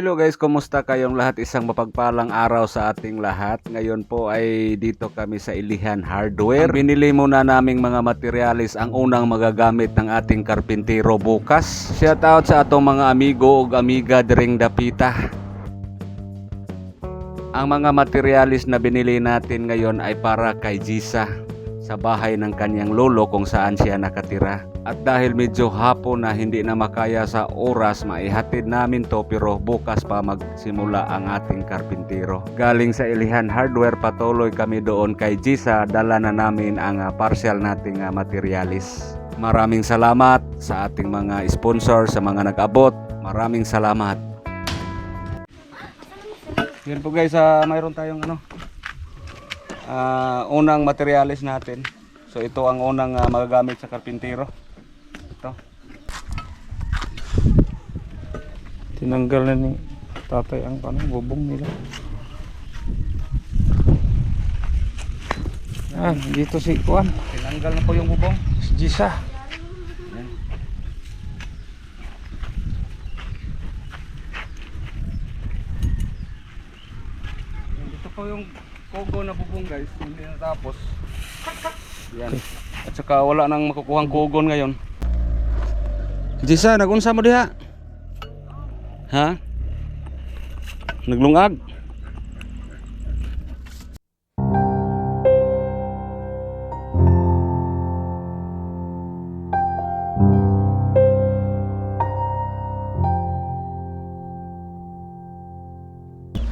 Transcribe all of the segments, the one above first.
Hello guys, kumusta kayong lahat? Isang mapagpalang araw sa ating lahat. Ngayon po ay dito kami sa Ilihan Hardware. Ang binili muna naming mga materialis ang unang magagamit ng ating karpintero bukas. Shout out sa atong mga amigo o amiga diring dapita. Ang mga materialis na binili natin ngayon ay para kay Jisa sa bahay ng kanyang lolo kung saan siya nakatira. At dahil medyo hapon na hindi na makaya sa oras, maihatid namin to pero bukas pa magsimula ang ating karpintero. Galing sa Ilihan Hardware, patuloy kami doon kay Jisa, dala na namin ang ah, partial nating ah, materialis. Maraming salamat sa ating mga sponsor, sa mga nag-abot. Maraming salamat. Yan po guys, ah, mayroon tayong ano, ah, unang materialis natin. So ito ang unang ah, magagamit sa karpintero. Tinanggal na ni tatay ang ano, bubong nila. Ah, dito si Kuan, Tinanggal na po yung bubong. si Jisa. Yan. Yan, Ito po yung kogo na bubong guys, hindi natapos. Yan. At saka wala nang makukuhang kogon ngayon. Jisa, nagunsa mo diha? Ha? Naglungag?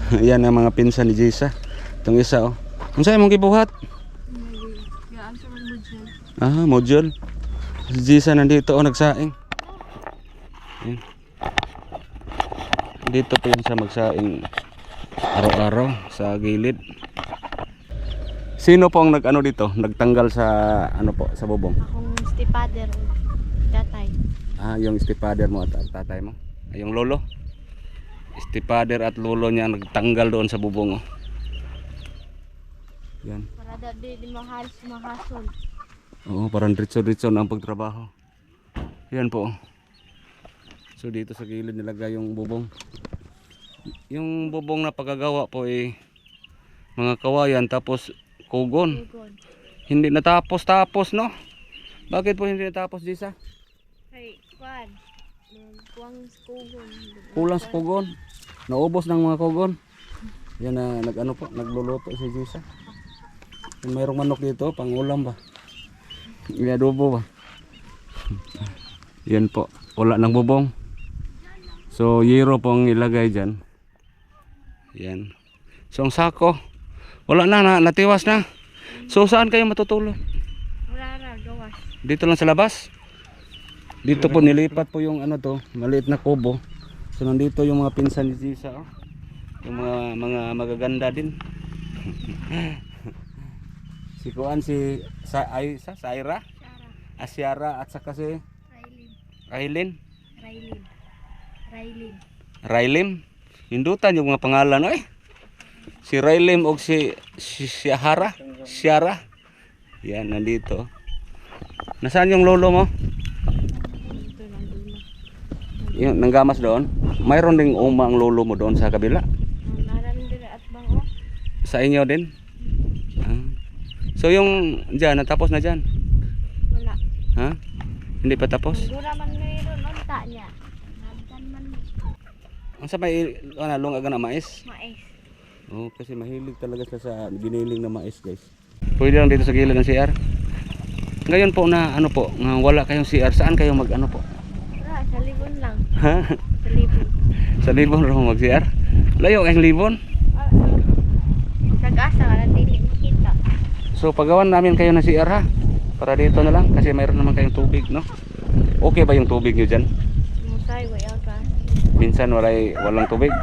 Yan ang mga pinsan ni Jisa. Itong isa oh. Kung saan mong gibuhat? Ah, module. Si Jisa nandito oh, nagsaing. Dito po yun sa magsaing araw-araw sa gilid. Sino po ang nag-ano dito? Nagtanggal sa ano po, sa bubong? Akong stipader tatay. Ah, yung stepfather mo at at tatay mo. Ay, yung lolo. Stepfather at lolo niya ang nagtanggal doon sa bubong. Oh. Yan. Para da di, di mahal mahasol. Oo, parang diretso-diretso na ang pagtrabaho. Yan po. So dito sa gilid nilagay yung bubong. Yung bubong na pagkagawa po ay mga kawayan tapos kugon. Tugon. Hindi natapos tapos no? Bakit po hindi natapos Jisa? Hey, kwan. Kuwang kugon. Kulang sa kugon. Naubos ng mga kugon. Yan na nag-ano po, nagluluto si Jisa. Yung mayroong manok dito, pang ulam ba? May adobo ba? Yan po, wala ng bubong. So, yero pong ilagay dyan. Yan. So, ang sako, wala na, na natiwas na. So, saan kayo matutulog? Wala na, gawas. Dito lang sa labas. Dito po nilipat po yung ano to, maliit na kubo. So nandito yung mga pinsan ni Jisa oh. Yung mga mga magaganda din. si Kuan si sa ay sa Saira. Asyara at saka si Railin. Ailin, Railin. Railin. Railim. Hindutan yung mga pangalan oy. Si Railim o si si Syahara, Syara. Yan nandito. Nasaan yung lolo mo? Yung nanggamas doon, mayroon ding uma ang lolo mo doon sa kabila. Sa inyo din. Ah. So yung dyan, natapos na dyan. Wala. Ha? Hindi pa tapos? Gura man mayroon unta niya. Nagdan man Ang sa may ano, lungag na mais? mais. Oo, kasi mahilig talaga siya sa giniling na mais, guys. Pwede lang dito sa gilid ng CR. Ngayon po na ano po, nga wala kayong CR, saan kayo mag ano po? Wala, sa libon lang. Ha? Sa libon. sa Libon raw mag CR? Layo kayong Libon. Ah, Nag-asa ka na dili makita. So pagawan namin kayo ng CR ha. Para dito na lang kasi mayroon naman kayong tubig, no? Okay ba yung tubig nyo dyan? Minsan walay, walang tubig.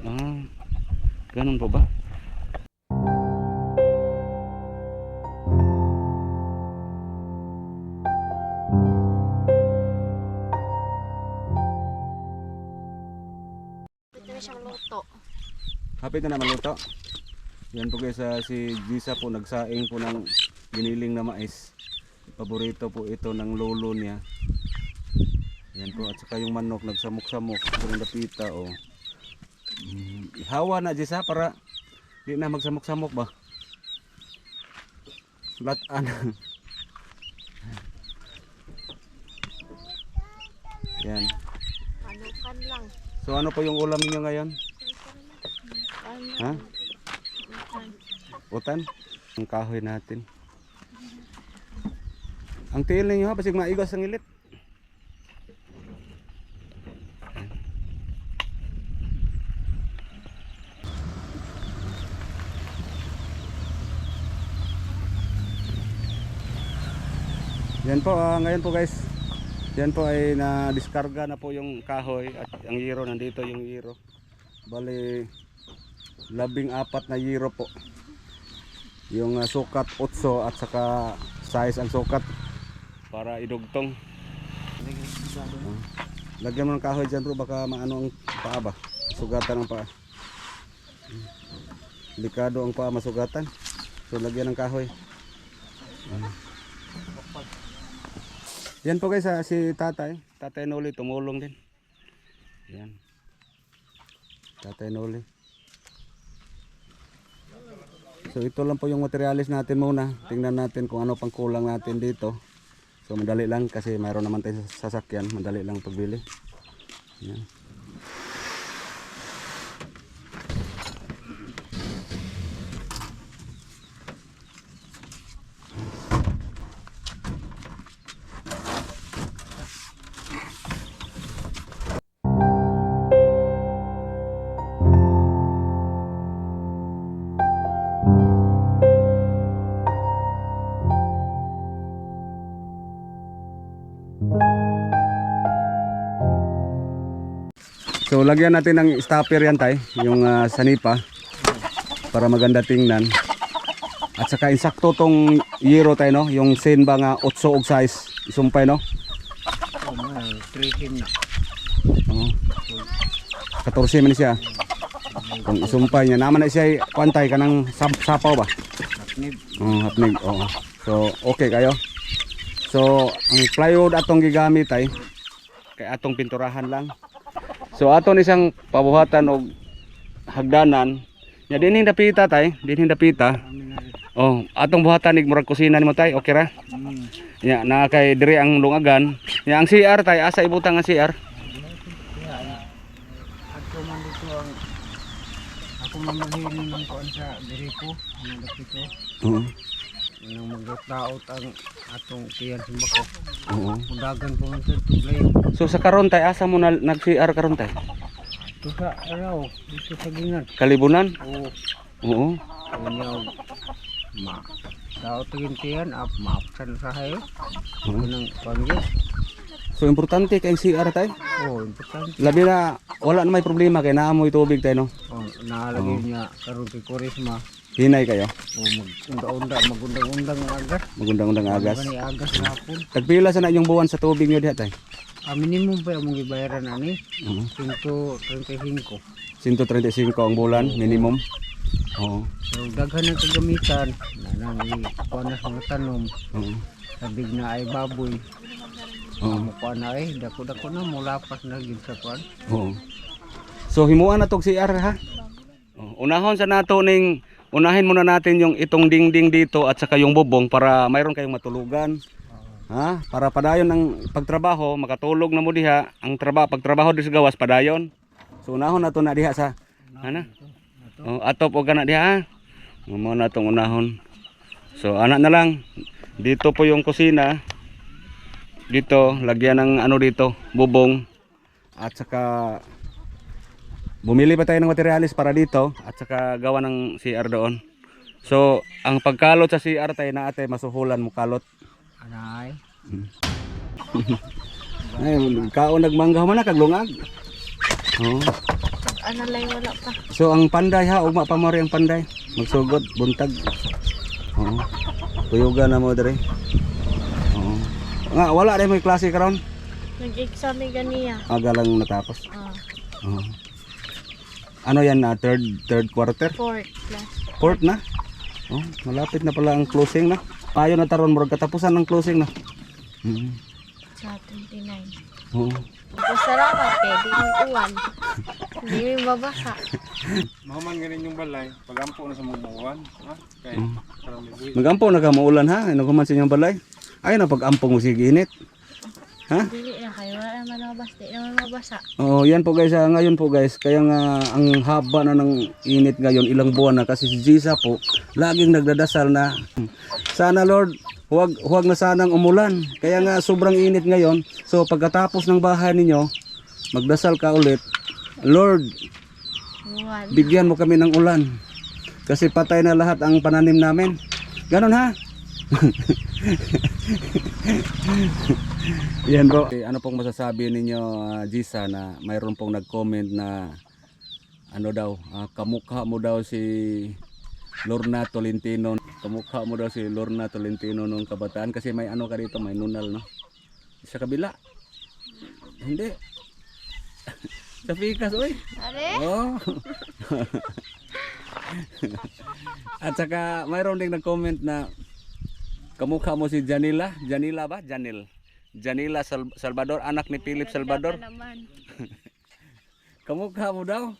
Ah, ganun po ba? Hapit na naman luto. Yan po guys, ah, si Gisa po nagsaing po ng giniling na mais. Paborito po ito ng lolo niya. Yan po, at saka yung manok nagsamok-samok. Yung dapita, oh. Mm, ihawa na, Jessa, para di na magsamok-samok ba? Latan. Yan. Panukan lang. So ano po yung ulam niyo ngayon? Ha? Utan? Ang kahoy natin. Ang tiil ninyo ha, basig maigas ang ilit. Yan po, ah, ngayon po guys. Yan po ay na-discarga na po yung kahoy at ang yero nandito yung yero. Bali labing apat na yero po. Yung ah, sukat 8 at saka size ang sukat para idugtong. Ah. Lagyan mo ng kahoy dyan bro baka maano ang paa ba? Sugatan ang paa. Delikado ang paa masugatan. So lagyan ng kahoy. Ah. Yan po guys ah, si tatay. Tatay Noli tumulong din. Yan. Tatay Noli. So ito lang po yung materialis natin muna. Tingnan natin kung ano pang kulang natin dito. So madali lang kasi mayroon naman tayong sasakyan. Madali lang pagbili. Yan. So lagyan natin ng stopper yan tay, yung ah, sanipa para maganda tingnan. At saka insakto tong yero tay no, yung sin ba nga 8 og size isumpay no. Oh, may trikin na. Oo. 14 man siya. Kung isumpay niya naman na siya kwantay kanang sap sapaw ba. Hapnig. Oo. So okay kayo. So ang plywood atong gigamit ay kay atong pinturahan lang. So aton isang pabuhatan og hagdanan. Ya dinhi dapita tay, dinhi dapita. Oh, atong buhatan ig murag kusina nimo tay, okay ra? Hmm. Ya na kay diri ang lungagan. Ya ang CR tay asa ibutang ang CR? Ako man dito ang ako man maghini ng kuan sa diripo, ang dapito. Oo. Nang magdaot ang atong tiyan sa bako. Oo. Mudagan po man sa tuglay. So sa karon tay asa mo na nag CR karon tay? Ito sa araw, dito sa gingan. Kalibunan? Oo. Oo. Kunyaw ma daot tigin tiyan ap maapsan sa hay. Oo. Kunang pangyo. So importante kay CR tay. Oh, importante. Labi na wala na may problema kay naamoy tubig tay no. Oh, naalagay niya karon kay Korisma. Hinay kayo. O magunda-unda, magundang-undang ang agas. Magundang-undang agas. Gani agas hapon. Tagpila sa na yung buwan sa tubig nyo diha tay. Ah, minimum pa yung gibayaran ani. Oo. 135. 135 ang bulan minimum. Oo. So daghan ng kagamitan na nang ikuanas mga tanom. Oo. Sabig na ay baboy. Oo. Mukuha na ay dako-dako na mulapas na gid sa kuan. Oo. So himuan na tog CR ha. Oo. Unahon sa nato ning unahin muna natin yung itong dingding dito at saka yung bubong para mayroon kayong matulugan. Ha? Para padayon ang pagtrabaho, makatulog na mo diha, ang trabaho pagtrabaho di sa gawas padayon. So unahon na to na diha sa ana. Oh, atop og kana diha. ha? Mo na tong unahon. So ana na lang. Dito po yung kusina. Dito lagyan ng ano dito, bubong. At saka bumili pa tayo ng materialis para dito at saka gawa ng CR doon. So, ang pagkalot sa CR tayo na ate masuhulan mo kalot. Anay. Ay, kaon nagmangga man na kag lungag. Oh. Lang wala pa. So ang panday ha, ugma pa mo rin ang panday. Magsugod, buntag. Oo. Tuyugan na mo dire. Oo. Nga wala rin may klase karon. Nag-exam ganiya. Aga lang natapos. Ah, Oo. Ano yan na third third quarter? fourth class. Fourth na? Oh, malapit na pala ang closing na. Payo na taron murag katapusan ng closing na. Mm. Sa 29. Oo. Pasalamat kay di mo uwan. Hindi mo mabasa. Mahuman ganin yung balay, pagampo na sa mga uwan. Ha? Kaya, Mm. parang may buhay. Magampo na ka maulan ha. Ano kuman sa inyong balay? Ay na pag-ampong mo sige init. Ha? Dili na kayo. Wala naman mabasa. Di naman mabasa. Oh, yan po guys, ah, ngayon po guys, kaya nga ang haba na ng init ngayon, ilang buwan na kasi si Jisa po laging nagdadasal na sana Lord, huwag huwag na sanang umulan. Kaya nga sobrang init ngayon. So pagkatapos ng bahay ninyo, magdasal ka ulit. Lord, bigyan mo kami ng ulan. Kasi patay na lahat ang pananim namin. Ganon ha? Yan po. Eh, Ano pong masasabi ninyo, ah, Jisa, na mayroon pong nag-comment na ano daw, ah, kamukha mo daw si Lorna Tolentino. Kamukha mo daw si Lorna Tolentino nung kabataan kasi may ano ka dito, may nunal, no? Sa kabila. Hindi. Sa fikas, oy. Are? Oh. At saka mayroon ding nag-comment na kamukha mo si Janila. Janila ba? Janil. Janila Sal- Salvador, anak ni Philip Salvador. Kamukha mo daw.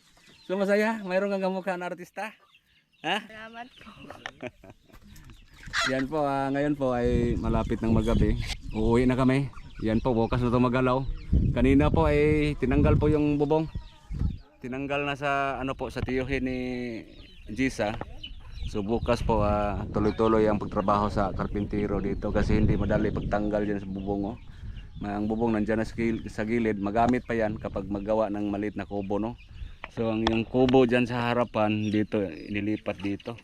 So masaya, mayroon kang kamukha na artista. Ha? Salamat po. Yan po, ah, ngayon po ay malapit ng magabi. Uuwi na kami. Yan po, bukas na ito magalaw. Kanina po ay tinanggal po yung bubong. Tinanggal na sa ano po sa tiyuhin ni Jisa. So bukas po ah, tuloy-tuloy ang pagtrabaho sa karpintero dito kasi hindi madali pagtanggal yan sa bubong. Oh. Ang bubong nandiyan na sa gil- sa gilid, magamit pa yan kapag magawa ng maliit na kubo. No? So ang yung kubo dyan sa harapan dito, inilipat dito.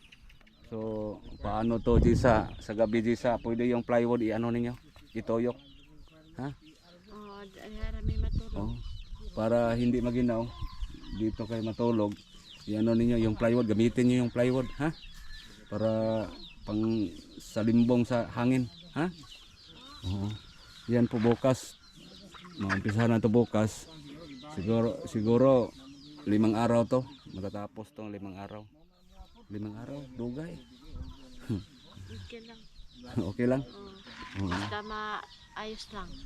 So, paano to Jisa? Sa gabi Jisa, pwede yung plywood i-ano ninyo? Itoyok. Ha? Oh, dahil may matulog. Oh. Para hindi maginaw, dito kayo matulog. I-ano ninyo yung plywood, gamitin niyo yung plywood, ha? Para pang salimbong sa hangin, ha? Oo. Yan po bukas. Maumpisa na to bukas. Siguro siguro limang araw to. Matatapos tong limang araw. Limang araw, dugay. Okay lang. okay lang. Oo. basta maayos lang.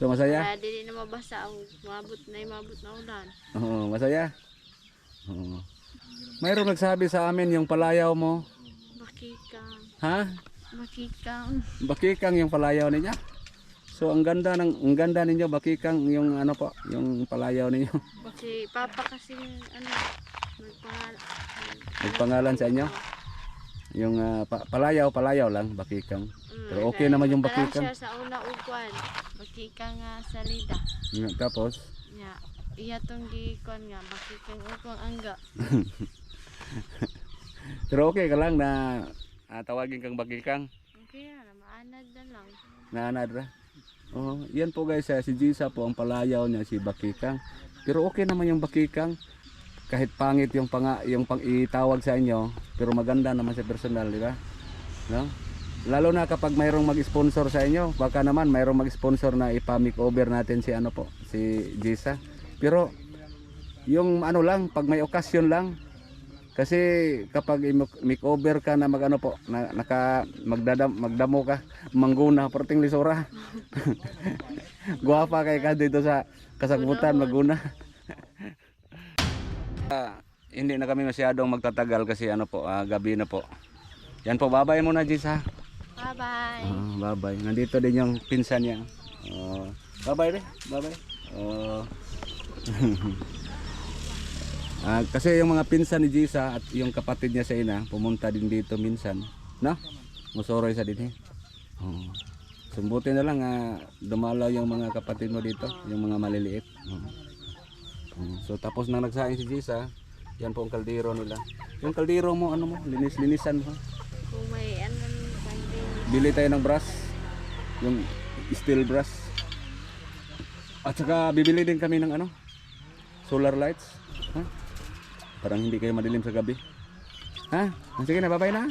So masaya? Kaya dili na mabasa ang mabot na mabot na ulan. Oo, masaya. Oo. Mayroong nagsabi sa amin yung palayaw mo. Makikang. Ha? Makikang. Bakikang yung palayaw niya. So ang ganda ng ang ganda ninyo bakikang yung ano po, yung palayaw ninyo. Kasi papa kasi ano, nagpangal. Nagpangalan sa inyo? Yung ah, pa- palayaw, palayaw lang bakikang. Mm, Pero okay naman yung bakikang. siya sa una ugwan. Bakikang nga salida. Yung- Tapos iya tong gikon nga bakikang ugwang angga. pero okay ka lang na ah, tawagin kang bakikang. Okay na, maanad na lang. Naanad ra. Oh, yan po guys, eh, si Jisa po ang palayaw niya si Bakikang. Pero okay naman yung Bakikang. Kahit pangit yung panga, yung pang itawag sa inyo, pero maganda naman sa personal, di ba? No? Lalo na kapag mayroong mag-sponsor sa inyo, baka naman mayroong mag-sponsor na ipa-makeover natin si ano po, si Jisa. Pero yung ano lang, pag may okasyon lang, kasi kapag i-makeover ka na magano po, na, naka magdadam, magdamo ka, mangguna, perting lisura. Guwapa kay ka dito sa kasagbutan, maguna. Ah, hindi na kami masyadong magtatagal kasi ano po, ah, gabi na po. Yan po, babay muna Jis ha. Bye-bye. Ah, babay. Nandito din yung pinsan niya. Oh, babay rin, babay. Oh. Ah, kasi yung mga pinsan ni Jisa at yung kapatid niya sa ina, pumunta din dito minsan. No? Musoroy sa din eh. Oo. Sumbuti na lang ah, dumalaw yung mga kapatid mo dito, yung mga maliliit. Oo. Oo. So tapos nang nagsaing si Jisa, yan po ang kaldero nila. Yung kaldero mo, ano mo, linis-linisan mo. Kung may ano. Bili tayo ng brush, yung steel brush. At saka bibili din kami ng ano, solar lights. Ha? Parang hindi kayo madilim sa gabi. Ha? Sige na, bye-bye na.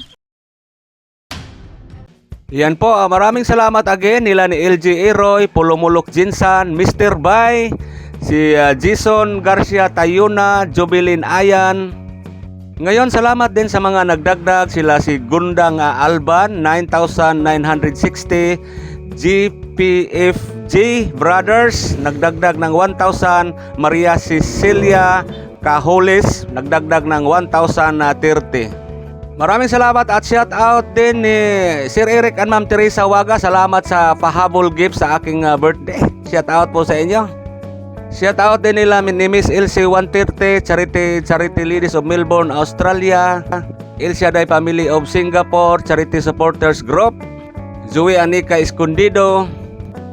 Yan po, ah, maraming salamat again nila ni LG Eroy, Pulumulok Jinsan, Mr. Bay, si ah, Jason Garcia Tayuna, Jobilin Ayan, ngayon, salamat din sa mga nagdagdag sila si Gundang ah, Alban 9,960 GPF J Brothers, nagdagdag ng 1,000. Maria Cecilia Caholes, nagdagdag ng 1,030. Maraming salamat at shout out din ni Sir Eric and Ma'am Teresa Waga. Salamat sa pahabol gift sa aking uh, birthday. Shout out po sa inyo. Shout out din nila ni Miss LC 130, Charity Charity Ladies of Melbourne, Australia. El Shaddai Family of Singapore, Charity Supporters Group. Zoe Anika Escondido,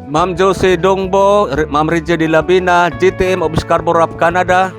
Ma'am Josie Dongbo, Ma'am Regia de Labina, GTM of Scarborough, Canada,